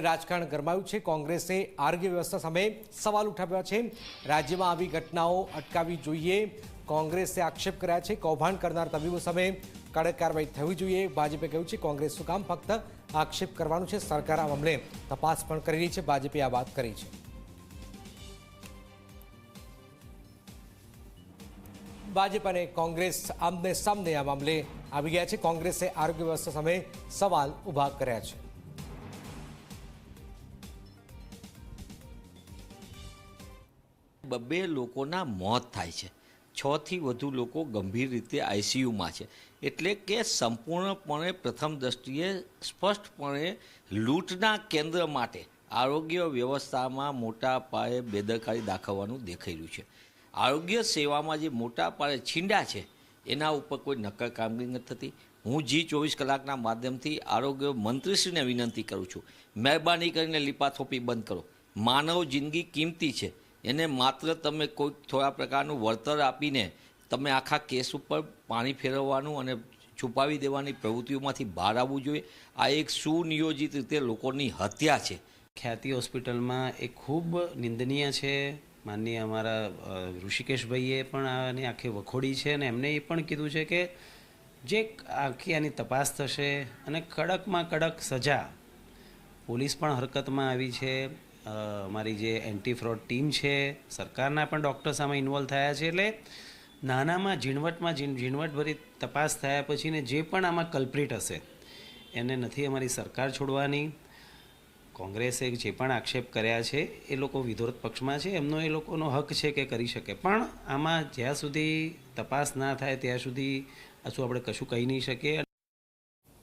રાજકારણ ગરમાયું છે. કોંગ્રેસે આરોગ્ય વ્યવસ્થા સામે સવાલ ઉઠાવ્યા છે. રાજ્યમાં આવી ઘટનાઓ અટકાવવી જોઈએ. કોંગ્રેસે આક્ષેપ કર્યા છે. કૌભાંડ કરનાર તબીબો સામે કડક કાર્યવાહી થવી જોઈએ. ભાજપે કહ્યું છે કોંગ્રેસનું કામ ફક્ત આક્ષેપ કરવાનું છે? સરકાર આ મામલે તપાસ પણ કરી રહી છે. ભાજપે આ વાત કરી છે. ભાજપ અને કોંગ્રેસ આમને સામને આ મામલે આવી ગયા છે. કોંગ્રેસે આરોગ્ય વ્યવસ્થા સામે સવાલ ઊભા કર્યા છે. બબ્બે લોકોના મોત થાય છે. છથી વધુ લોકો ગંભીર રીતે આઈસીયુમાં છે. એટલે કે સંપૂર્ણપણે પ્રથમ દ્રષ્ટિએ સ્પષ્ટપણે લૂંટના કેન્દ્ર માટે આરોગ્ય વ્યવસ્થામાં મોટા પાયે બેદરકારી દાખવવાનું દેખાઈ રહ્યું છે. આરોગ્ય સેવામાં જે મોટા પાયે છીંડા છે, એના ઉપર કોઈ નક્કર કામગીરી નથી થતી. હું જી ચોવીસ કલાકના માધ્યમથી આરોગ્ય મંત્રીશ્રીને વિનંતી કરું છું. મહેરબાની કરીને લીપાથોપી બંધ કરો. માનવ જિંદગી કિંમતી છે. એને માત્ર તમે કોઈ થોડા પ્રકારનું વળતર આપીને તમે આખા કેસ ઉપર પાણી ફેરવવાનું અને છુપાવી દેવાની પ્રવૃત્તિઓમાંથી બહાર આવવું જોઈએ. આ એક સુનિયોજિત રીતે લોકોની હત્યા છે. ખ્યાતિ હોસ્પિટલમાં એ ખૂબ નિંદનીય છે. માનનીય અમારા ઋષિકેશભાઈએ પણ આની આખી વખોડી છે અને એમને એ પણ કીધું છે કે જે આખી આની તપાસ થશે અને કડકમાં કડક સજા, પોલીસ પણ હરકતમાં આવી છે. અ, અમારી જે એન્ટી ફ્રોડ ટીમ છે સરકારના પણ ડૉક્ટર્સ આમાં ઇન્વોલ્વ થયા છે એટલે નાનામાં ઝીણવટમાં ઝીણ ઝીણવટભરી તપાસ થયા પછીને જે પણ આમાં કલ્પ્રિટ હશે એને નથી અમારી સરકાર છોડવાની. કોંગ્રેસે જે પણ આક્ષેપ કર્યા છે એ લોકો વિરોધ પક્ષમાં છે એમનો એ લોકોનો હક છે કે કરી શકે. પણ આમાં જ્યાં સુધી તપાસ ના થાય ત્યાં સુધી શું આપણે કશું કહી નહીં શકીએ.